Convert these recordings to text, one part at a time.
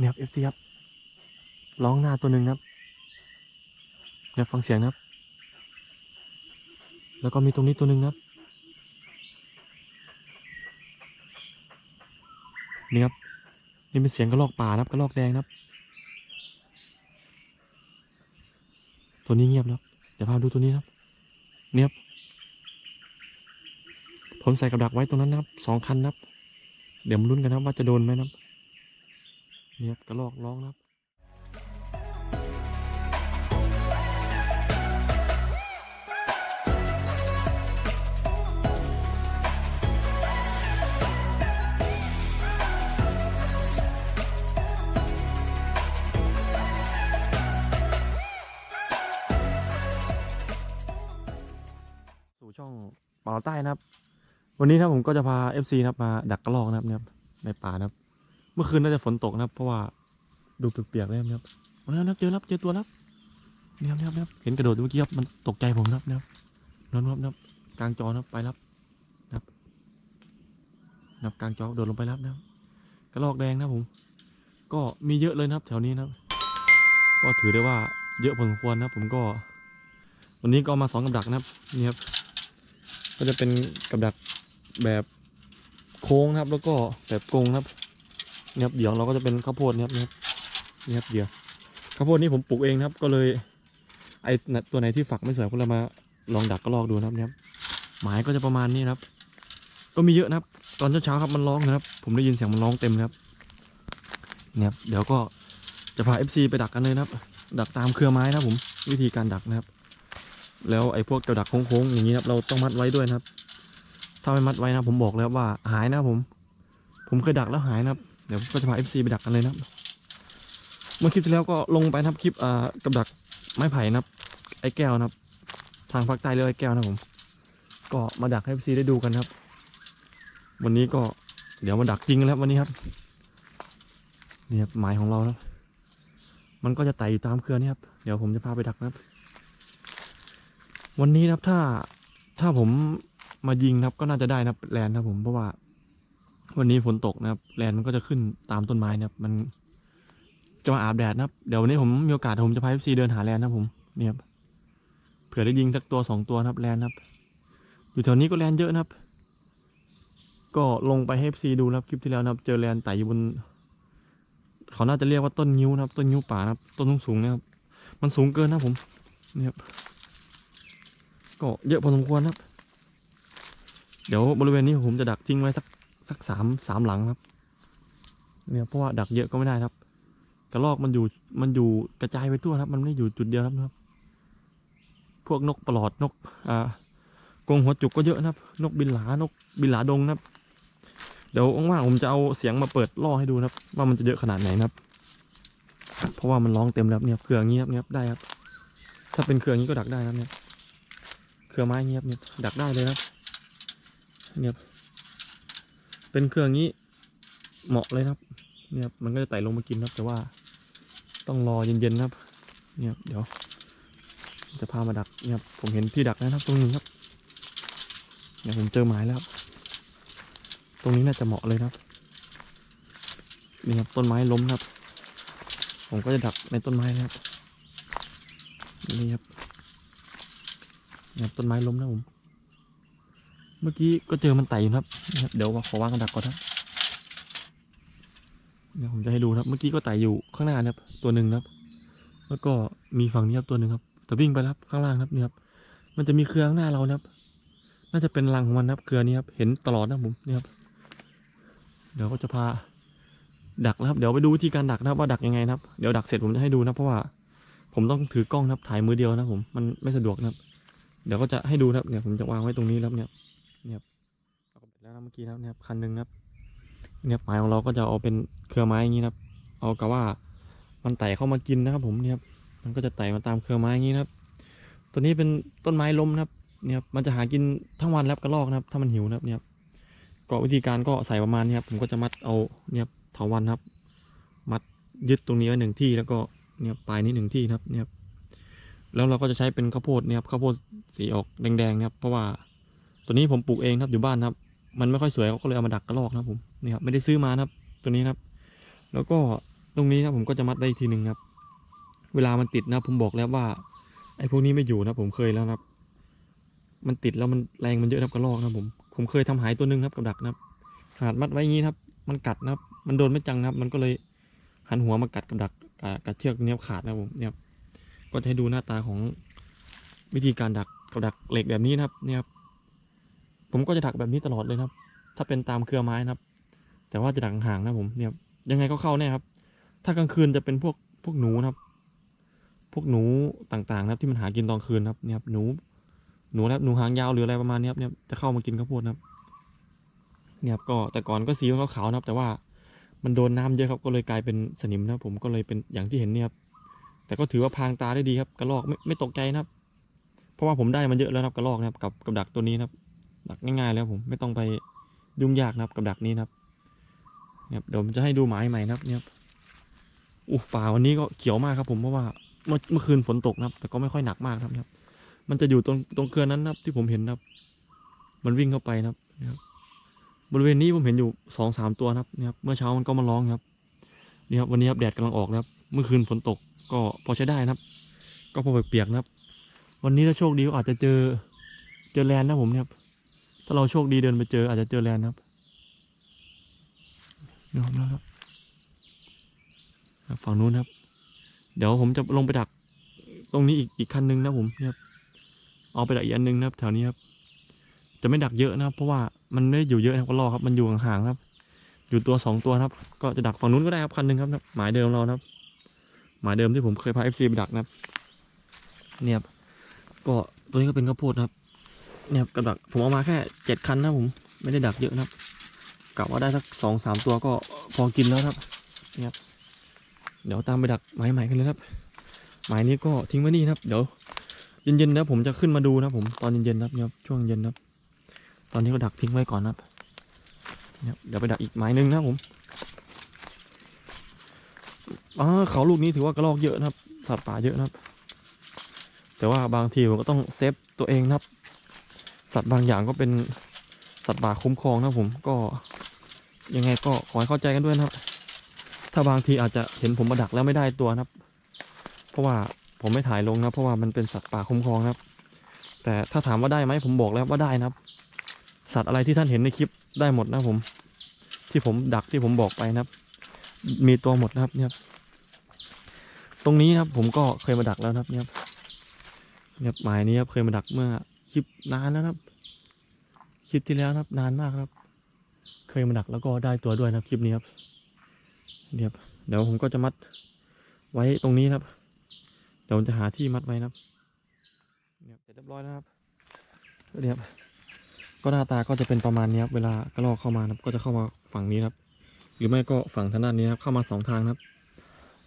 เนี่ยครับเอฟซีครับร้องหน้าตัวหนึ่งครับเนี่ยฟังเสียงครับ แล้วก็มีตรงนี้ตัวหนึ่งครับนี่ครับนี่เป็นเสียงกระรอกป่านะครับกระรอกแดงนะครับ ตัวนี้เงียบนะครับเดี๋ยวพาดูตัวนี้นะครับ เนี่ยครับผมใส่กับดักไว้ตรงนั้นนะครับสองคันนะครับ เดี๋ยวมาลุ้นกันนะครับว่าจะโดนไหมนะครับ นี่ยครับกระรอกร้องครับสู่ช่องป่าใต้นะครับ วันนี้นะครับผมก็จะพา FC นะครับมาดักกระรอกนะครับเนี่ยในป่านะครับ มื่อคืนน่าจะฝนตกนะครับ เพราะว่าดูเปียกๆเลยนะครับวันนี้นะครับเจอแล้วเจอตัวรับเนี่ยครับเนี่ยครับเห็นกระโดดเมื่อกี้ครับมันตกใจผมนะครับเนี่ยครับนั่นครับนะครับกลางจอนะครับไปแล้วนะครับนะครับกลางจอโดดลงไปแล้วนะครับกระรอกแดงนะผม ก็มีเยอะเลยนะครับ แถวนี้นะครับ ก็ถือได้ว่าเยอะพอสมควรนะผมก็ วันนี้ก็มาสองกับดักนะครับนี่ครับ ก็จะเป็นกับดักแบบโค้งนะครับ แล้วก็แบบกรงครับ นี่ครับเดี๋ยวเราก็จะเป็นข้าวโพดนะครับนี่ครับนี่ครับเดี๋ยวข้าวโพดนี้ผมปลูกเองครับ ก็เลย ไอ้ตัวไหนที่ฝักไม่สวยก็เลยมาลองดักก็ลองดูนะครับเนี่ครับหมายก็จะประมาณนี้ครับ ก็มีเยอะนะครับ ตอนเช้าๆครับมันร้องนะครับ ผมได้ยินเสียงมันร้องเต็มครับเนี่ยครับเดี๋ยวก็จะพา FC ไปดักกันเลยนะครับ ดักตามเครือไม้นะผมวิธีการดักนะครับ แล้วไอ้พวกกระดักโค้งๆอย่างนี้นะครับ เราต้องมัดไว้ด้วยนะครับ ถ้าไม่มัดไว้นะผมบอกแล้วว่าหายนะผม ผมเคยดักแล้วหายนะครับ เดี๋ยวก็จะพา FC ไปดักกันเลยนะครับ เมื่อคลิปที่แล้วก็ลงไปนะครับคลิปอ่ากับดักไม้ไผ่นะครับ ไอ้แก้วนะครับ ทางภาคใต้เรียกไอ้แก้วนะครับผม ก็มาดักให้ FC ได้ดูกันครับ วันนี้ก็เดี๋ยวมาดักจริงกันแล้ววันนี้ครับนี่ครับหมายของเรานะครับมันก็จะไต่อยู่ตามเครือนี่ครับเดี๋ยวผมจะพาไปดักนะครับ วันนี้นะครับถ้าถ้าผมมายิงนะครับก็น่าจะได้นะครับแลนนะครับผมเพราะว่า วันนี้ฝนตกนะครับแลนมันก็จะขึ้นตามต้นไม้นะครับ มันจะมาอาบแดดนะครับ เดี๋ยววันนี้ผมมีโอกาสผมจะพาเอฟซีเดินหาแลนนะครับผมนี่ครับเผื่อได้ยิงสักตัวสองตัวนะครับแลนนะครับ อยู่แถวนี้ก็แลนเยอะนะครับ ก็ลงไปให้เอฟซีดูนะครับคลิปที่แล้วนะครับ เจอแลนไต่อยู่บน เขาน่าจะเรียกว่าต้นงิ้วนะครับ ต้นงิ้วป่านะครับ ต้นสูงๆนะครับ มันสูงเกินนะผมนี่ครับ ก็เยอะพอสมควรครับ เดี๋ยวบริเวณนี้ผมจะดักทิ้งไว้สัก สักสามสามหลังครับ เนี่ยเพราะว่าดักเยอะก็ไม่ได้ครับ กระรอกมันอยู่มันอยู่กระจายไปทั่วครับ มันไม่อยู่จุดเดียวครับครับ พวกนกปลอดนกอ่ากรงหัวจุกก็เยอะนะครับ นกบินหลานกบินหลาดงนะครับ เดี๋ยวว่างๆผมจะเอาเสียงมาเปิดล่อให้ดูนะครับ ว่ามันจะเยอะขนาดไหนนะครับ เพราะว่ามันร้องเต็มแล้วเนี่ยเครือองเงี้ยครับเนี่ยบได้ครับ ถ้าเป็นเครือองนี้ก็ดักได้นะครับเนี่ยเครือไม้เงียบเนี่ยดักได้เลยครับเนี่ยบ เป็นเครืออย่างนี้เหมาะเลยครับเนี่ยครับมันก็จะไต่ลงมากินครับ แต่ว่าต้องรอเย็นๆครับ เนี่ยเดี๋ยว จะพามาดักเนี่ยผมเห็นที่ดักนะครับ ตรงนี้ครับเนี่ยผมเจอหมายแล้วครับ ตรงนี้น่าจะเหมาะเลยครับนี่ครับต้นไม้ล้มครับ ผมก็จะดักในต้นไม้นะครับนี่ครับเนะครับต้นไม้ล้มนะผม เมื่อกี้ก็เจอมันไต่อยู่ครับ เดี๋ยวขอวางกระดักก่อนนะเดี๋ยวผมจะให้ดูนะครับ เมื่อกี้ก็ไต่อยู่ข้างหน้านครับ ตัวหนึ่งครับ แล้วก็มีฝั่งนี้ครับตัวหนึ่งครับ แต่วิ่งไปครับข้างล่างครับนี่ครับ มันจะมีเครือข้างหน้าเราครับ น่าจะเป็นรังของมันครับเครือนี้ครับ เห็นตลอดนะผมนี่ครับ เดี๋ยวก็จะพาดักนะครับ เดี๋ยวไปดูวิธีการดักนะครับว่าดักยังไงนะครับ เดี๋ยวดักเสร็จผมจะให้ดูนะเพราะว่า ผมต้องถือกล้องนะครับถ่ายมือเดียวนะผม มันไม่สะดวกนะครับ เดี๋ยวก็จะให้ดูนะครับเนี่ยผมจะวางไว้ตรงนี้แล้วเนี่ยเนี่ยครับเอาไป แล้วนะเมื่อกี้นะครับคันหนึ่งนะครับเนี่ยหมายของเราก็จะเอาเป็นเครือไม้อย่างนี้นะครับ เอากะว่ามันไต่เข้ามากินนะครับ ผมเนี่ยครับมันก็จะไต่มาตามเครือไม้อย่างนี้นะครับ ตัวนี้เป็นต้นไม้ล้มนะครับ เนี่ยครับมันจะหากินทั้งวันแล้วกระรอกนะครับ ถ้ามันหิวนะครับ เนี่ยครับก็วิธีการก็ใส่ประมาณนี้ครับผมก็จะมัดเอาเนี่ยครับเถาวันครับ มัดยึดตรงนี้ไว้หนึ่งที่แล้วก็เนี่ยปลายนี้หนึ่งที่นะครับ เนี่ยครับแล้วเราก็จะใช้เป็นข้าวโพดเนี่ยครับข้าวโพดสีออกแดงๆนะครับ เพราะว่าตัวนี้ผมปลูกเองครับอยู่บ้านครับ มันไม่ค่อยสวยก็เลยเอามาดักกระรอกนะผมนี่ครับไม่ได้ซื้อมานะครับ ตัวนี้ครับ แล้วก็ตรงนี้นะผมก็จะมัดไว้อีกทีหนึ่งครับ เวลามันติดนะผมบอกแล้วว่า ไอ้พวกนี้ไม่อยู่นะผมเคยแล้วครับ มันติดแล้วมันแรงมันเยอะครับกระรอกนะผมผมเคยทำหายตัวหนึ่งครับกับดักนะครับขนาดมัดไว้งนี้นะครับ มันกัดนะครับ มันโดนไม่จังนะครับ มันก็เลยหันหัวมากัดกับดักกัดเชือกเนี้ยขาดนะผมเนี่ยครับก็จะให้ดูหน้าตาของวิธีการดักกับดักเหล็กแบบนี้นะครับเนี่ยครับ ผมก็จะดักแบบนี้ตลอดเลยครับ ถ้าเป็นตามเครือไม้นะครับ แต่ว่าจะดักห่างนะผมเนี่ยยังไงก็เข้าแน่ครับ ถ้ากลางคืนจะเป็นพวกพวกหนูนะครับ พวกหนูต่างๆ นะครับที่มันหากินตอนคืนครับเนี่ยครับหนูหนูนะครับหนูหางยาวหรืออะไรประมาณนี้ครับเนี่ยจะเข้ามากินข้าวโพดนะครับเนี่ยครับก็แต่ก่อนก็สีขาวๆนะครับ แต่ว่ามันโดนน้ำเยอะครับก็เลยกลายเป็นสนิมนะผมก็เลยเป็นอย่างที่เห็นเนี่ยครับแต่ก็ถือว่าพรางตาได้ดีครับกระรอกไม่ไม่ตกใจนะครับ เพราะว่าผมได้มันเยอะแล้วนะครับกระรอกนะครับกับกับดักตัวนี้นะครับ ดักง่ายๆแล้วผมไม่ต้องไปยุ่งยากนะครับกับดักนี้นะครับเนี่ยเดี๋ยวผมจะให้ดูหมายใหม่นะครับเนี่ยอู้ป่าวันนี้ก็เขียวมากครับผมเพราะว่าเมื่อเมื่อคืนฝนตกนะครับ แต่ก็ไม่ค่อยหนักมากนะครับนะครับ มันจะอยู่ตรงตรงเครือนั้นนะครับ ที่ผมเห็นนะครับ มันวิ่งเข้าไปนะครับนะครับ บริเวณนี้ผมเห็นอยู่สองสามตัวนะครับเนี่ยครับ เมื่อเช้ามันก็มาร้องครับนี่ครับวันนี้ครับแดดกำลังออกนะครับ เมื่อคืนฝนตกก็พอใช้ได้นะครับ ก็พอเปียกๆนะครับ วันนี้ถ้าโชคดีก็อาจจะเจอเจอแลนนะผมเนี่ยครับ ถ้าเราโชคดีเดินไปเจออาจจะเจอแลนด์ครับยวผมนะครับครับฝั่งนู้นครับ เดี๋ยวผมจะลงไปดัก ตรงนี้อีกอีกคันนึงนะผมนะครับเอาไปดักอีกอันนึงนะครับ แถวนี้ครับ จะไม่ดักเยอะนะครับ เพราะว่ามันไม่ได้อยู่เยอะนะครับก็รอครับ มันอยู่ห่างๆครับ อยู่ตัวสองตัวครับ ก็จะดักฝั่งนู้นก็ได้ครับคันหนึงครับ หมายเดิมเรานะครับ หมายเดิมที่ผมเคยพาเอฟซีไปดักนะครับเนี่ยครับก็ตัวนี้ก็เป็นข้าวโพดนะครับ เนี่ยครับกับดักผมเอามาแค่เจ็ดคันนะผมไม่ได้ดักเยอะนะครับกะว่าได้สักสองสามตัวก็พอกินแล้วครับเนี่ยครับเดี๋ยวตามไปดักหมายใหม่กันเลยครับหมายนี้ก็ทิ้งไว้นี่นะครับเดี๋ยวเย็นๆนะผมจะขึ้นมาดูนะผมตอนเย็นๆนะครับเนี่ยครับช่วงเย็นนะครับ ตอนนี้ก็ดักทิ้งไว้ก่อนนะครับเนี่ยเดี๋ยวไปดักอีกหมายหนึงนะผมอ๋อเขาลูกนี้ถือว่ากระรอกเยอะนะครับ สัตว์ป่าเยอะนะครับ แต่ว่าบางทีผมก็ต้องเซฟตัวเองนะครับ สัตว์บางอย่างก็เป็นสัตว์ป่าคุ้มครองนะผมก็ยังไงก็ขอให้เข้าใจกันด้วยนะครับ ถ้าบางทีอาจจะเห็นผมมาดักแล้วไม่ได้ตัวนะครับ เพราะว่าผมไม่ถ่ายลงนะเพราะว่ามันเป็นสัตว์ป่าคุ้มครองนะครับ แต่ถ้าถามว่าได้ไหมผมบอกแล้วว่าได้นะครับ สัตว์อะไรที่ท่านเห็นในคลิปได้หมดนะผม ที่ผมดักที่ผมบอกไปนะครับ มีตัวหมดนะครับเนี่ยครับตรงนี้นะครับผมก็เคยมาดักแล้วนะครับเนี่ยครับเนี่ยหมายนี้ครับเคยมาดักเมื่อ คลิปนานแล้วนะครับ คลิปที่แล้วนะครับ นานมากครับ เคยมาดักแล้วก็ได้ตัวด้วยนะครับคลิปนี้ครับเนี่ยครับเดี๋ยวผมก็จะมัดไว้ตรงนี้ครับ เดี๋ยวผมจะหาที่มัดไว้นะครับเนี่ยเสร็จเรียบร้อยแล้วครับเนี่ยครับก็หน้าตาก็จะเป็นประมาณนี้ครับเวลากระรอกเข้ามานะครับก็จะเข้ามาฝั่งนี้ครับ หรือไม่ก็ฝั่งทางด้านนี้ครับเข้ามาสองทางนะครับ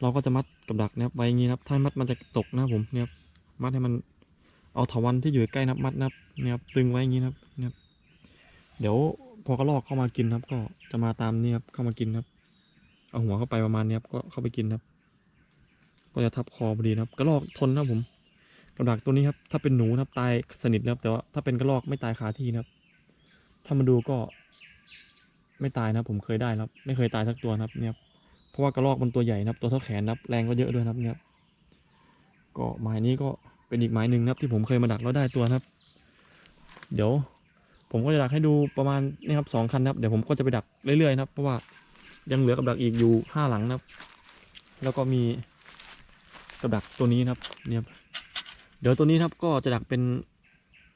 เราก็จะมัดกับดักนะครับไว้อย่างนี้ครับถ้ามัดมันจะตกนะครับผมเนี่ยครับมัดให้มัน เอาถาวันที่อยู่ใกล้นับมัดนะครับเนี่ยครับตึงไว้อย่างนี้นะครับเนี่ยเดี๋ยวพอกระรอกเข้ามากินครับ ก็จะมาตามนี่ครับเข้ามากินครับ เอาหัวเข้าไปประมาณนี้ครับก็เข้าไปกินครับ ก็จะทับคอพอดีนะครับ กระรอกทนนะผมกับดักตัวนี้ครับ ถ้าเป็นหนูนะครับตายสนิทแล้วแต่ว่าถ้าเป็นกระรอกไม่ตายคาที่นะครับ ถ้ามาดูก็ ไม่ตายนะผมเคยได้ครับ ไม่เคยตายสักตัวนะครับ เนี่ยครับเพราะว่ากระรอกมันตัวใหญ่นะครับ ตัวเท่าแขนนะครับ แรงก็เยอะด้วยนะครับ เนี่ยครับก็หมายนี้ก็ เป็นอีกหมายหนึ่งนะครับ ที่ผมเคยมาดักแล้วได้ตัวนะครับ เดี๋ยว ผมก็จะดักให้ดูประมาณนี่ครับสองคันนะครับ เดี๋ยวผมก็จะไปดักเรื่อยๆนะครับ เพราะว่ายังเหลือกับดักอีกอยู่ห้าหลังนะครับ แล้วก็มีกับดักตัวนี้นะครับ เนี่ยเดี๋ยวตัวนี้ครับก็จะดักเป็น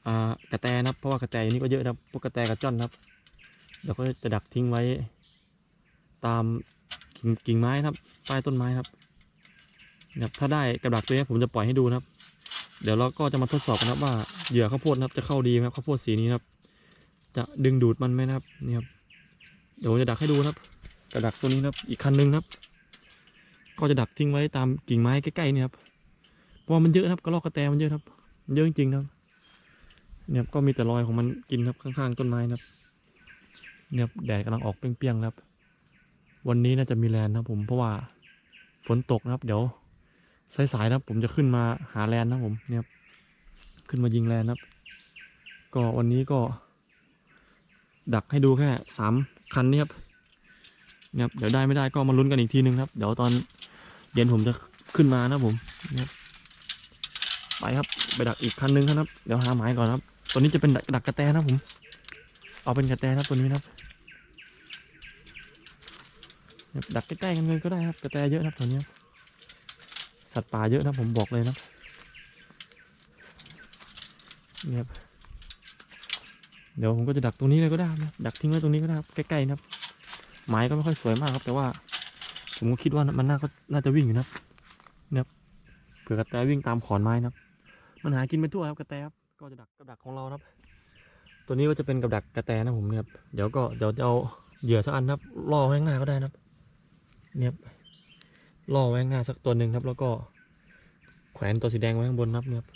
อ่ากระแตนะครับ เพราะว่ากระแตนี่ก็เยอะนะครับพวกกระแตกระจ้อนนะครับเดี๋ยวก็จะดักทิ้งไว้ ตามกิ่งไม้ครับใต้ต้นไม้ครับเนี่ยครับถ้าได้กับดักตัวนี้ผมจะปล่อยให้ดูนะครับ เดี๋ยวเราก็จะมาทดสอบกันนะครับว่าเหยื่อข้าวโพดนะครับ จะเข้าดีไหมครับข้าวโพดสีนี้นะครับ จะดึงดูดมันไหมนะครับนี่ครับเดี๋ยวจะดักให้ดูนะครับกระดักตัวนี้นะครับ อีกคันหนึงนะครับ ก็จะดักทิ้งไว้ตามกิ่งไม้ใกล้ๆนี่ครับเพราะมันเยอะนะครับกระรอกกระแตมันเยอะครับมันเยอะจริงๆนะครับ เนี่ยครับก็มีแต่รอยของมันกินครับข้างๆต้นไม้นะครับ เนี่ยแดดกำลังออกเปรี้ยงๆครับ วันนี้น่าจะมีแลนนะผมเพราะว่าฝนตกนะครับ เดี๋ยว สายๆนะผมจะขึ้นมาหาแลนนะผมเนี่ยครับขึ้นมายิงแลนนะครับ ก็วันนี้ก็ ดักให้ดูแค่สามคันนี้ครับเนี่ยครับเดี๋ยวได้ไม่ได้ก็มาลุ้นกันอีกทีนึงครับ เดี๋ยวตอนเย็นผมจะขึ้นมานะผมเนี่ยไปครับไปดักอีกคันนึงครับ เดี๋ยวหาหมายก่อนครับ ตัวนี้จะเป็นดักกระแตนะผม เอาเป็นกระแตนะครับตัวนี้นะครับดักใกล้ๆกันเลยก็ได้ครับกระแตเยอะนะครับตัวนี้ครับ สัตว์ป่าเยอะนะผมบอกเลยนะเนี่ยเดี๋ยวผมก็จะดักตรงนี้เลยก็ได้นะดักทิ้งไว้ตรงนี้ก็ได้ครับใกล้ๆนะครับไม้ก็ไม่ค่อยสวยมากครับ แต่ว่า ผมก็คิดว่ามันน่าก็น่าจะวิ่งอยู่นะเนี่ยครับเผื่อกระแตวิ่งตามขอนไม้นะครับ มันหากินไปทั่วครับกระแตครับก็จะดักกับดักของเรานะครับ ตัวนี้ก็จะเป็นกับดักกระแตนะผมเนี่ยเดี๋ยวก็เดี๋ยวจะเอาเหยื่อสักอันนะครับล่อไว้ข้างหน้าก็ได้นะครับเนี่ย ล่อไว้ข้างหน้าสักตัวหนึ่งครับ แล้วก็แขวนตัวสีแดงไว้ข้างบนนะครับเนี่ยครับ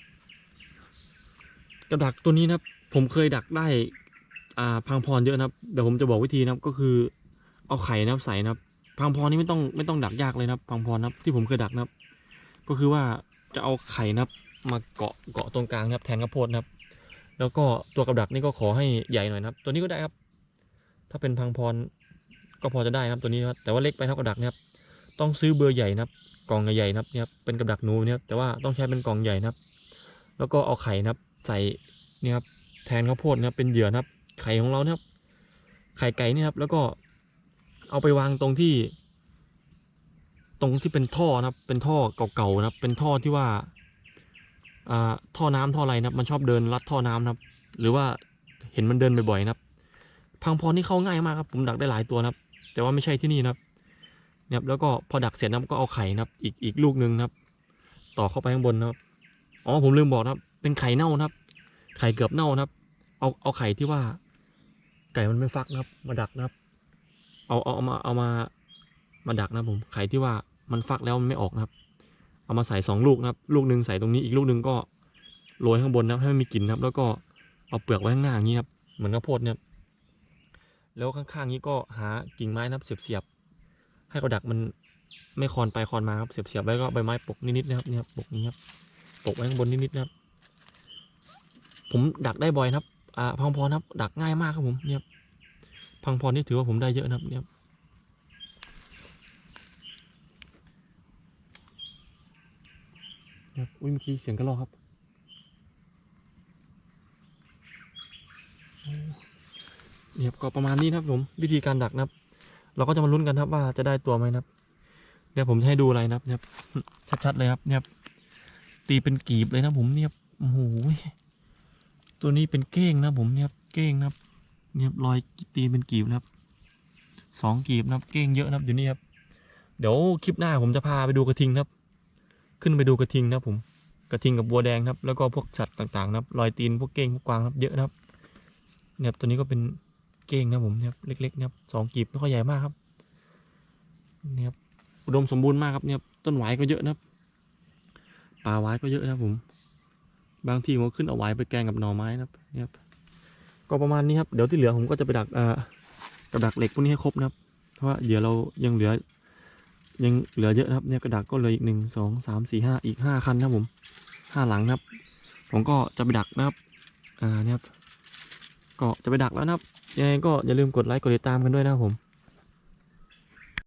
กับดักตัวนี้นะครับ ผมเคยดักได้อ่าพังพรเยอะนะครับเดี๋ยวผมจะบอกวิธีนะครับก็คือเอาไข่นะครับใส่นะครับ พังพรนี่ไม่ต้องไม่ต้องดักยากเลยนะครับ พังพรนะครับที่ผมเคยดักนะครับ ก็คือว่าจะเอาไข่นะครับ มาเกาะเกาะตรงกลางนะครับ แทนข้าวโพดนะครับ แล้วก็ตัวกับดักนี่ก็ขอให้ใหญ่หน่อยนะครับ ตัวนี้ก็ได้ครับ ถ้าเป็นพังพรก็พอจะได้นะครับตัวนี้นะครับแต่ว่าเล็กไปเท่ากับดักนะครับ ต้องซื้อเบอร์ใหญ่นะครับ กล่องใหญ่ๆนะครับเนี่ยครับเป็นกับดักหนูเนี่ยครับแต่ว่าต้องใช้เป็นกล่องใหญ่นะครับ แล้วก็เอาไข่นะครับ ใส่เนี่ยครับแทนข้าวโพดนะครับเป็นเหยื่อนะครับ ไข่ของเรานะครับ ไข่ไก่เนี่ยครับ แล้วก็เอาไปวางตรงที่ ตรงที่เป็นท่อนะครับ เป็นท่อเก่าๆนะครับ เป็นท่อที่ว่าอ่าท่อน้ำท่ออะไรนะครับ มันชอบเดินลัดท่อน้ำนะครับ หรือว่าเห็นมันเดินบ่อยๆนะครับ พังพรนี่เข้าง่ายมากครับ ผมดักได้หลายตัวนะครับ แต่ว่าไม่ใช่ที่นี่นะครับ ครับแล้วก็พอดักเสร็จนะครับก็เอาไข่นะครับ อีกอีกลูกหนึ่งนะครับ ต่อเข้าไปข้างบนนะครับอ๋อผมลืมบอกนะครับ เป็นไข่เน่านะครับ ไข่เกือบเน่านะครับ เอาเอาไข่ที่ว่า ไก่มันไม่ฟักนะครับ มาดักนะครับ เอาเอาเอามาเอามามาดักนะผมไข่ที่ว่ามันฟักแล้วมันไม่ออกนะครับ เอามาใส่สองลูกนะครับ ลูกหนึ่งใส่ตรงนี้อีกลูกหนึ่งก็โรยข้างบนนะครับให้มันมีกลิ่นนะครับ แล้วก็เอาเปลือกไว้ข้างหน้าอย่างนี้ครับเหมือนข้าวโพดเนี่ยแล้วข้างๆนี้ก็หากิ่งไม้นะครับเสียบๆ ให้กระดักมันไม่คลอนไปคลอนมาครับเสียบๆไว้ก็ใบไม้ปกนิดๆนะครับเนี่ยครับปกนี้ครับปกไว้ข้างบนนิดๆนะครับผมดักได้บ่อยนะครับ อ่าพังพรนะครับ ดักง่ายมากครับผมเนี่ยพังพรนี่ถือว่าผมได้เยอะนะครับ เนี่ยครับอุ้ยเมื่อกี้เสียงกระรอกครับ เนี่ยครับก็ประมาณนี้นะครับผม วิธีการดักนะครับ เราก็จะมาลุ้นกันครับว่าจะได้ตัวไหมนะครับ เดี๋ยวผมจะให้ดูอะไรนะครับเนี่ยชัดๆเลยครับ เนี่ยตีเป็นกีบเลยนะผมเนี่ยโอ้โหตัวนี้เป็นเก้งนะผมเนี่ยเก้งนะครับ เนี่ยรอยตีเป็นกีบนะครับสองกีบนะครับ เก้งเยอะนะครับอยู่นี่ครับ เดี๋ยวคลิปหน้าผมจะพาไปดูกระทิงครับ ขึ้นไปดูกระทิงนะผมกระทิงกับบัวแดงครับ แล้วก็พวกสัตว์ต่างๆนะครับรอยตีนพวกเก้งพวกกวางครับเยอะนะครับเนี่ยตัวนี้ก็เป็น เก้งนะผมเนี่ยเล็กๆนะครับสองกีบไม่ค่อยใหญ่มากครับเนี่ยครับอุดมสมบูรณ์มากครับเนี่ยต้นหวายก็เยอะนะครับป่าหวายก็เยอะนะผม บางทีผมก็ขึ้นเอาไว้ไปแกงกับหน่อไม้นะครับเนี่ยครับก็ประมาณนี้ครับเดี๋ยวที่เหลือผมก็จะไปดักเอ่อกับดักเหล็กพวกนี้ให้ครบนะครับ เพราะว่าเหยื่อเรายังเหลือ ยังเหลือเยอะนะครับเนี่ยกระดักก็เหลยอีกหนึ่งสองสามสี่ห้าอีกห้าคันนะผมห้าหลังนะครับ ผมก็จะไปดักนะครับอ่าเนี่ยครับ ก็จะไปดักแล้วนะครับยังไงก็อย่าลืมกดไลค์กดติดตามกันด้วยนะครับผม